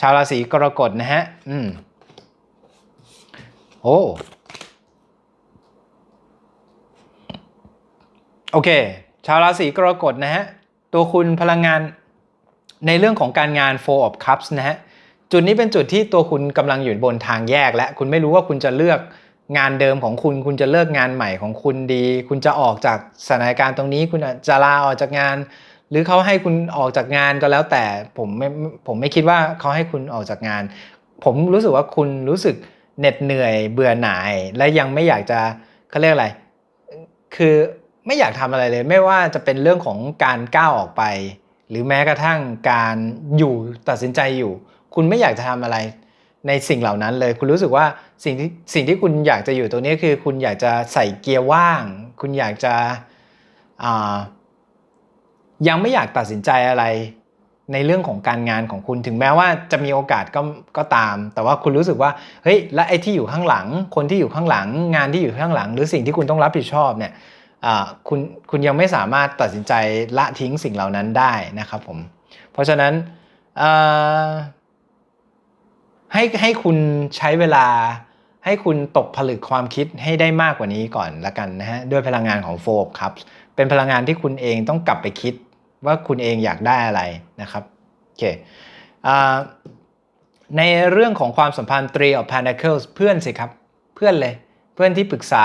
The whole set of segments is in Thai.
ชาวราศีกรกฎนะฮะ อืม โอ้ โอเค ชาวราศีกรกฎนะฮะ ตัวคุณพลังงานในเรื่องของการงาน Four of Cups นะฮะ จุดนี้เป็นจุดที่ตัวคุณกำลังอยู่บนทางแยก และคุณไม่รู้ว่าคุณจะเลือกงานเดิมของคุณ คุณจะเลิกงานใหม่ของคุณดี คุณจะออกจากสถานการณ์ตรงนี้ คุณจะลาออกจากงาน หรือเขาให้คุณออกจากงานก็แล้วแต่ผมไม่ผมไม่คิดว่าเขาให้คุณออกจากงาน ผมรู้สึกว่าคุณรู้สึกเหน็ดเหนื่อยเบื่อหน่าย และยังไม่อยากจะเขาเรียกอะไร คือไม่อยากทำอะไรเลย ไม่ว่าจะเป็นเรื่องของการก้าวออกไป หรือแม้กระทั่งการอยู่ตัดสินใจอยู่ คุณไม่อยากจะทำอะไรในสิ่งเหล่านั้นเลย คุณรู้สึกว่าสิ่งที่สิ่งที่คุณอยากจะอยู่ตรงนี้คือ คุณอยากจะใส่เกียร์ว่าง คุณอยากจะอ่า ยังไม่อยากตัดสินใจอะไรในเรื่องของการงานของคุณถึงแม้ว่าจะมีโอกาสก็ก็ตาม แต่ว่าคุณรู้สึกว่าเฮ้ยและไอ้ที่อยู่ข้างหลัง คนที่อยู่ข้างหลัง งานที่อยู่ข้างหลัง หรือสิ่งที่คุณต้องรับผิดชอบเนี่ยคุณคุณยังไม่สามารถตัดสินใจละทิ้งสิ่งเหล่านั้นได้นะครับผมเพราะฉะนั้นให้ให้คุณใช้เวลาให้คุณตกผลึกความคิดให้ได้มากกว่านี้ก่อนละกันนะฮะด้วยพลังงานของโฟบครับเป็นพลังงานที่คุณเองต้องกลับไปคิด ว่าคุณเองอยากได้อะไรนะครับโอเคในเรื่องของความสัมพันธ์ Three of Pentacles เพื่อนสิครับเพื่อนเลย เพื่อนที่ปรึกษา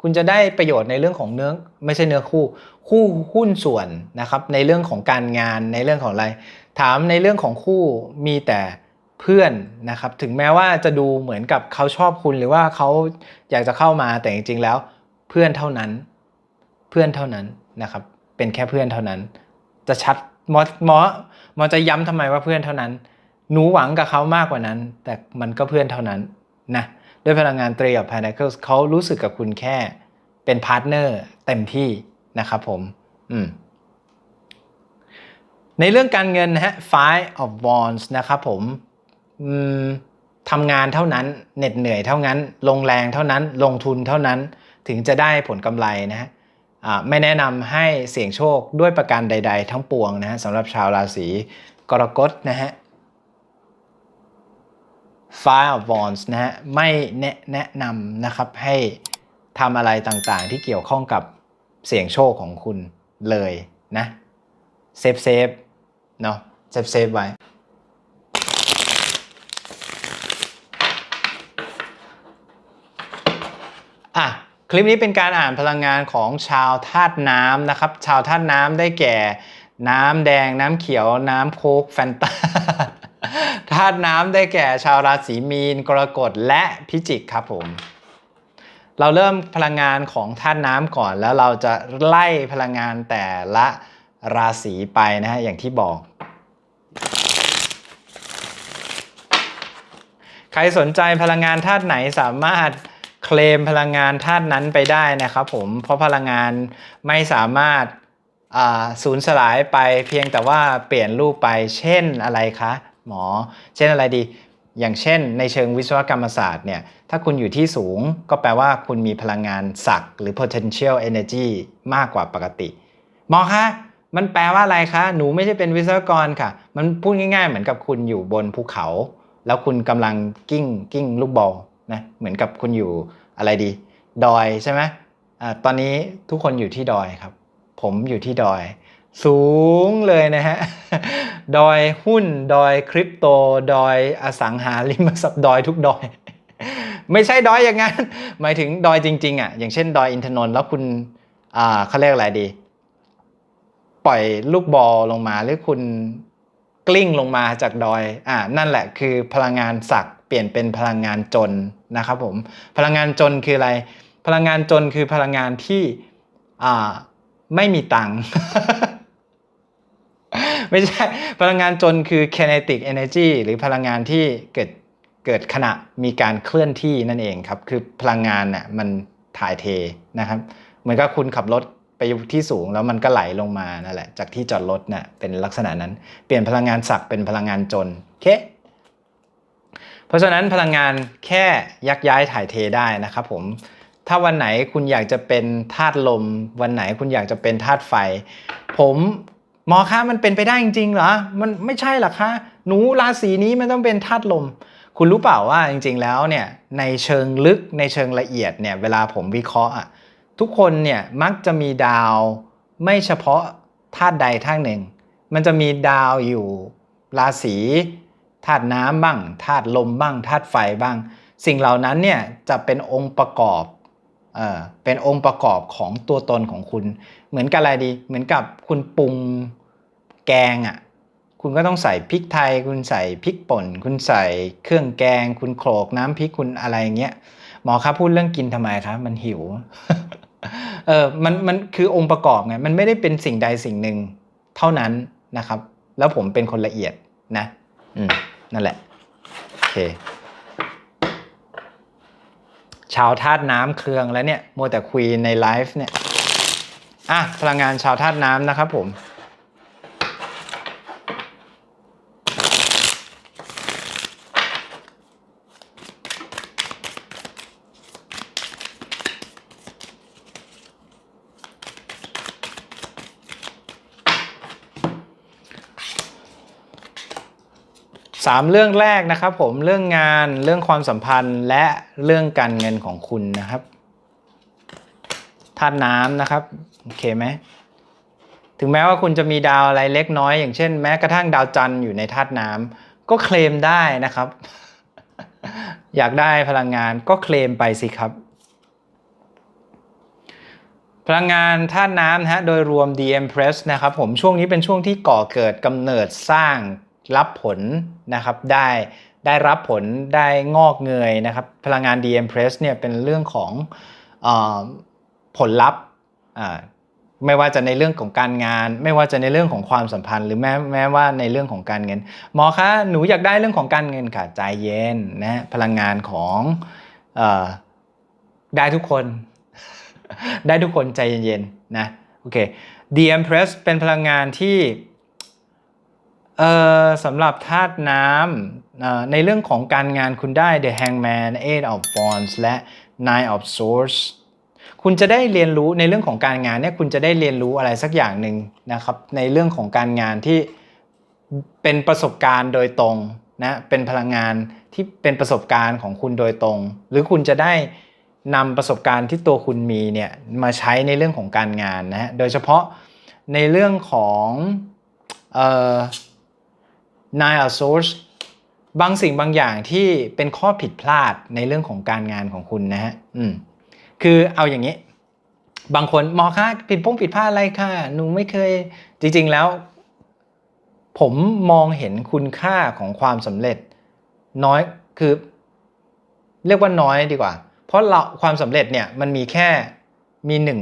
คุณจะได้ประโยชน์ในเรื่องของเนื้อไม่ใช่เนื้อคู่ คู่หุ้นส่วนนะครับ ในเรื่องของการงานในเรื่องของอะไร ถามในเรื่องของคู่มีแต่เพื่อนนะครับ ถึงแม้ว่าจะดูเหมือนกับเขาชอบคุณหรือว่าเขาอยากจะเข้ามาแต่จริงๆแล้ว เพื่อนเท่านั้น เพื่อนเท่านั้นนะครับ เป็นแค่เพื่อนเท่านั้น จะชัดหมอหมอหมอจะย้ำทำไมว่าเพื่อนเท่านั้น หนูหวังกับเขามากกว่านั้น แต่มันก็เพื่อนเท่านั้นนะด้วยพลังงาน Three of Pentacles เขารู้สึกกับคุณแค่เป็นพาร์ทเนอร์เต็มที่นะครับผมอืมในเรื่องการเงินนะฮะ Five of Wands นะครับผมอืมทำงานเท่านั้น เหน็ดเหนื่อยเท่านั้น ลงแรงเท่านั้น ลงทุนเท่านั้น ถึงจะได้ผลกำไรนะฮะ ไม่แนะนำให้เสี่ยงโชคด้วยประการใด ๆ ทั้งปวงนะฮะสำหรับชาวราศีกรกฎนะฮะ Five of Wands นะฮะไม่แนะแนะนำนะครับให้ทำอะไรต่างๆ ที่เกี่ยวข้องกับเสี่ยงโชคของคุณเลยนะเซฟเซฟเนาะเซฟเซฟไว้อะ คลิปนี้เป็นการอ่านพลังงานของชาวธาตุน้ำนะครับ ชาวธาตุน้ำได้แก่ น้ำแดงน้ำเขียวน้ำโค้กแฟนตาธาตุน้ำได้แก่ชาวราศีมีน กรกฎและพิจิกครับผม เราเริ่มพลังงานของธาตุน้ำก่อนแล้วเราจะไล่พลังงานแต่ละราศีไปนะฮะอย่างที่บอกใครสนใจพลังงานธาตุไหนสามารถ เคลมพลังงานธาตุนั้นไปได้นะครับผมเพราะพลังงานไม่สามารถสูญสลายไปเพียงแต่ว่าเปลี่ยนรูปไปเช่นอะไรคะหมอ เช่นอะไรดี อย่างเช่น ในเชิงวิศวกรรมศาสตร์เนี่ยถ้าคุณอยู่ที่สูงก็แปลว่าคุณมีพลังงานศักย์หรือ potential energy มากกว่าปกติ หมอคะมันแปลว่าอะไรคะ หนูไม่ใช่เป็นวิศวกรค่ะ มันพูดง่ายๆ เหมือนกับคุณอยู่บนภูเขา แล้วคุณกำลังกิ้งกิ้งลูกบอล นะเหมือนกับคุณอยู่อะไรดี ดอยใช่ไหมอตอนนี้ทุกคนอยู่ที่ดอยครับ ผมอยู่ที่ดอย สูงเลยนะฮะดอยหุ้นดอยคริปโต ดอยอสังหาริมทรัพย์ดอยทุกดอย ไม่ใช่ดอยอย่างนั้น หมายถึงดอยจริง ๆอะอย่างเช่น ดอยอินทนนท์แล้วคุณอ่าเขาเรียกอะไรดี ปล่อยลูกบอลลงมาหรือคุณกลิ้งลงมาจากดอยอ่านั่นแหละคือพลังงานศักด์ เปลี่ยนเป็นพลังงานจนนะครับผมพลังงานจนคืออะไร พลังงานจนคือพลังงานที่ไม่มีตังค์ไม่ใช่พลังงานจนคือ kinetic energy หรือพลังงานที่เกิดเกิดขณะมีการเคลื่อนที่นั่นเองครับ คือพลังงานน่ะมันถ่ายเทนะครับ เหมือนกับคุณขับรถไปที่สูงแล้วมันก็ไหลลงมานั่นแหละ จากที่จอดรถน่ะเป็นลักษณะนั้น เปลี่ยนพลังงานศักดิ์เป็นพลังงานจนโอเค ราะฉะนั้นพลังงานแค่ยักย้ายถ่ายเทได้นะครับผมถ้าวันไหนคุณอยากจะเป็นธาตุลม วันไหนคุณอยากจะเป็นธาตุไฟ ผมหมอคะมันเป็นไปได้จริงๆเหรอมันไม่ใช่หรอคะหนูราศีนี้มันต้องเป็นธาตุลม คุณรู้เปล่าว่าจริงๆแล้วเนี่ยในเชิงลึกในเชิงละเอียดเนี่ยเวลาผมวิเคราะห์อะทุกคนเนี่ยมักจะมีดาวไม่เฉพาะธาตุใดธาตุหนึ่ง มันจะมีดาวอยู่ราศี ธาตุน้ำบ้างธาตุลมบ้างธาตุไฟบ้าง สิ่งเหล่านั้นเนี่ยจะเป็นองค์ประกอบเออเป็นองค์ประกอบของตัวตนของคุณ เหมือนกับอะไรดี เหมือนกับคุณปรุงแกงอะ่ะคุณก็ต้องใส่พริกไทย คุณใส่พริกป่น คุณใส่เครื่องแกง คุณโขลกน้ำพริกคุณอะไรเงี้ยหมอครับพูดเรื่องกินทำไมครับมันหิวเออมันมันคือองค์ประกอบไงมันไม่ได้เป็นสิ่งใดสิ่งหนึ่งเท่านั้นนะครับ แล้วผมเป็นคนละเอียดนะ อืม นั่นแหละโอเคชาวธาตุน้ำเครืองแล้วเนี่ยมัวแต่คุยในไลฟ์เนี่ยอะพลังงานชาวธาตุน้ำนะครับผม สามเรื่องแรกนะครับผมเรื่องงานเรื่องความสัมพันธ์และเรื่องการเงินของคุณนะครับธาตุน้ำนะครับโอเคไหมถึงแม้ว่าคุณจะมีดาวอะไรเล็กน้อย อย่างเช่นแม้กระทั่งดาวจันทร์อยู่ในธาตุน้ำก็เคลมได้นะครับ อยากได้พลังงานก็เคลมไปสิครับ พลังงานธาตุน้ำนะฮะโดยรวม DM Press นะครับผมช่วงนี้เป็นช่วงที่ก่อเกิดกำเนิดสร้าง รับผลนะครับได้ได้รับผลได้งอกเงยนะครับพลังงาน DM Press เนี่ยเป็นเรื่องของออผลลัพธ์ไม่ว่าจะในเรื่องของการงาน ไม่ว่าจะในเรื่องของความสัมพันธ์ หรือแม้แม้ว่าในเรื่องของการเงินหมอคะหนูอยากได้เรื่องของการเงินค่ะใจเย็นนะพลังงานของอได้ทุกคน ได้ทุกคนใจเย็นๆนะโอเค The Empress เป็นพลังงานที่ เอ่อสำหรับธาตุน้ำในเรื่องของการงานคุณได้ The Hangman Eight of Wands และ Nine of Swords คุณจะได้เรียนรู้ในเรื่องของการงานเนี่ยคุณจะได้เรียนรู้อะไรสักอย่างหนึ่งนะครับในเรื่องของการงานที่เป็นประสบการณ์โดยตรงนะเป็นพลังงานที่เป็นประสบการณ์ของคุณโดยตรง หรือคุณจะได้นำประสบการณ์ที่ตัวคุณมีเนี่ยมาใช้ในเรื่องของการงานนะฮะโดยเฉพาะในเรื่องของเอ่อ Nine of Swords บางสิ่งบางอย่างที่เป็นข้อผิดพลาดในเรื่องของการงานของคุณนะฮะอืมคือเอาอย่างนี้ บางคนหมอคะผิดพงผิดพลาดอะไรค่ะหนูไม่เคยจริง ๆแล้ว ผมมองเห็นคุณค่าของความสำเร็จ น้อยคือ เรียกว่าน้อยดีกว่า เพราะเราความสำเร็จเนี่ยมันมีแค่มีหนึ่ง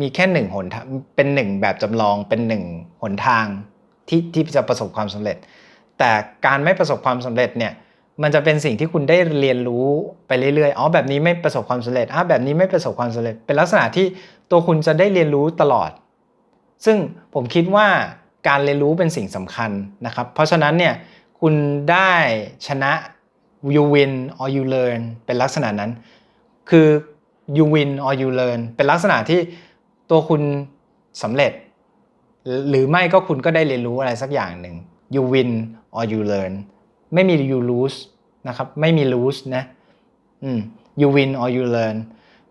มีแค่หนึ่งหนทางเป็นหนึ่งแบบจำลองเป็นหนึ่งหนทางที่ที่จะประสบความสำเร็จ แต่การไม่ประสบความสำเร็จเนี่ยมันจะเป็นสิ่งที่คุณได้เรียนรู้ไปเรื่อยๆ อ๋อแบบนี้ไม่ประสบความสำเร็จอะแบบนี้ไม่ประสบความสำเร็จ เป็นลักษณะที่ตัวคุณจะได้เรียนรู้ตลอด ซึ่งผมคิดว่าการเรียนรู้เป็นสิ่งสำคัญนะครับ เพราะฉะนั้นเนี่ยคุณได้ชนะ you win or you learn เป็นลักษณะนั้น คือ you win or you learn เป็นลักษณะที่ตัวคุณสำเร็จ หรือไม่ก็คุณก็ได้เรียนรู้อะไรสักอย่างหนึ่ง you win or you learn ไม่มี you lose นะครับ ไม่มี lose นะอืม you win or you learn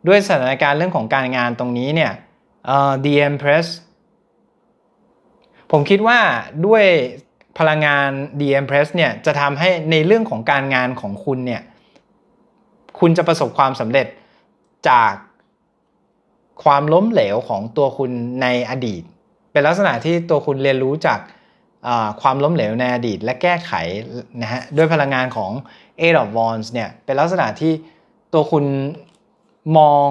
ด้วยสถานการณ์เรื่องของการงานตรงนี้เนี่ยเอ่อ the empress ผมคิดว่าด้วยพลังงาน the empress เนี่ยจะทำให้ในเรื่องของการงานของคุณเนี่ยคุณจะประสบความสำเร็จจากความล้มเหลวของตัวคุณในอดีต เป็นลักษณะที่ตัวคุณเรียนรู้จาก ความล้มเหลวในอดีตและแก้ไขนะฮะด้วยพลังงานของ Eight of Wands เนี่ยเป็นลักษณะที่ตัวคุณมอง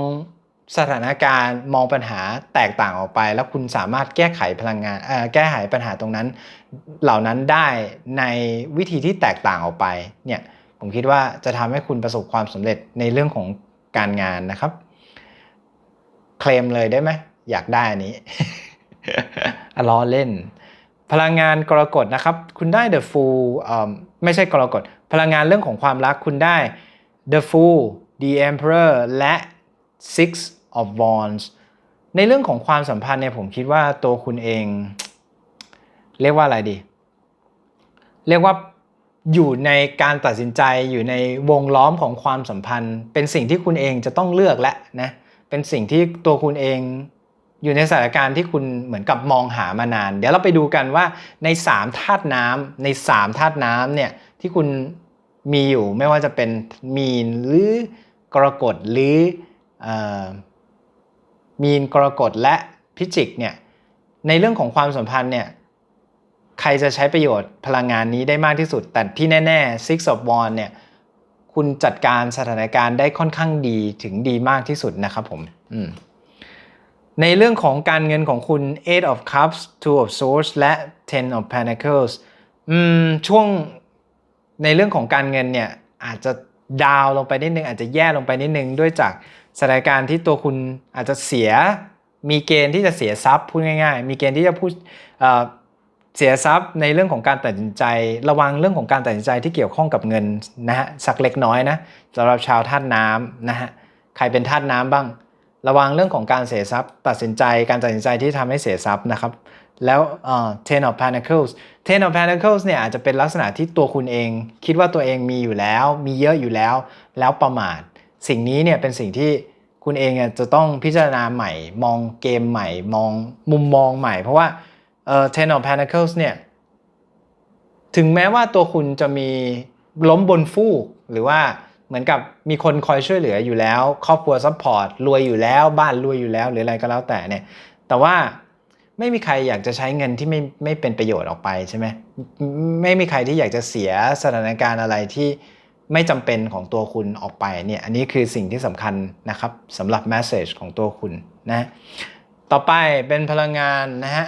สถานการณ์มองปัญหาแตกต่างออกไป แล้วคุณสามารถแก้ไขพลังงานแก้ไขปัญหาตรงนั้น เหล่านั้นได้ในวิธีที่แตกต่างออกไปเนี่ยผมคิดว่าจะทำให้คุณประสบความสำเร็จในเรื่องของการงานนะครับ เคลมเลยได้ไหมอยากได้อันนี้ล้อเล่น พลังงานกรกฎนะครับ คุณได้ the fool ไม่ใช่กรกฎพลังงานเรื่องของความรักคุณได้ the fool the emperor และ six of wands ในเรื่องของความสัมพันธ์เนี่ยผมคิดว่าตัวคุณเอง เรียกว่าอะไรดี เรียกว่าอยู่ในการตัดสินใจอยู่ในวงล้อมของความสัมพันธ์ เป็นสิ่งที่คุณเองจะต้องเลือกและนะเป็นสิ่งที่ตัวคุณเอง อยู่ในสถานการณ์ที่คุณเหมือนกับมองหามานาน เดี๋ยวเราไปดูกันว่าใน3ธาตุน้ำใน3ธาตุน้ำเนี่ยที่คุณมีอยู่ไม่ว่าจะเป็นมีนหรือกรกฎหรืออมีนกรกฎและพิจิกเนี่ยในเรื่องของความสัมพันธ์เนี่ยใครจะใช้ประโยชน์พลังงานนี้ได้มากที่สุด แต่ที่แน่ๆ Six of Wands เนี่ยคุณจัดการสถานการณ์ได้ค่อนข้างดีถึงดีมากที่สุดนะครับผม อืม ในเรื่องของการเงินของคุณ Eight of Cups Two of Swords และ Ten of Pentacles อืมช่วงในเรื่องของการเงินเนี่ยอาจจะดาวลงไปนิดนึงอาจจะแย่ลงไปนิดนึงด้วยจากสถานการณ์ที่ตัวคุณอาจจะเสียมีเกณฑ์ที่จะเสียทรัพย์พูดง่าย ๆ มีเกณฑ์ที่จะพูดเเสียทรัพย์ในเรื่องของการตัดสินใจ ระวังเรื่องของการตัดสินใจที่เกี่ยวข้องกับเงินนะฮะสักเล็กน้อยนะสำหรับชาวธาตุน้ำนะฮะใครเป็นธาตุน้ำบ้าง ระวังเรื่องของการเสียทรัพย์ ตัดสินใจการตัดสินใจที่ทำให้เสียทรัพย์นะครับ แล้วเอ่อ ten of pentacles ten of pentacles เนี่ยอาจจะเป็นลักษณะที่ตัวคุณเอง คิดว่าตัวเองมีอยู่แล้ว มีเยอะอยู่แล้ว แล้วประมาท สิ่งนี้เนี่ยเป็นสิ่งที่คุณเองจะต้องพิจารณาใหม่ มองเกมใหม่ มองมุมมองใหม่ เพราะว่าเอ่อ ten of pentacles เนี่ยถึงแม้ว่าตัวคุณจะมีล้มบนฟูกหรือว่า เหมือนกับมีคนคอยช่วยเหลืออยู่แล้ว ครอบครัวซัพพอร์ตรวยอยู่แล้วบ้านรวยอยู่แล้ว หรืออะไรก็แล้วแต่เนี่ย แต่ว่าไม่มีใครอยากจะใช้เงินที่ไม่ไม่เป็นประโยชน์ออกไปใช่ไหมไม่มีใครที่อยากจะเสียสถานการณ์อะไรที่ไม่จำเป็นของตัวคุณออกไปเนี่ยอันนี้คือสิ่งที่สำคัญนะครับสำหรับ message ของตัวคุณนะต่อไปเป็นพลังงานนะฮะ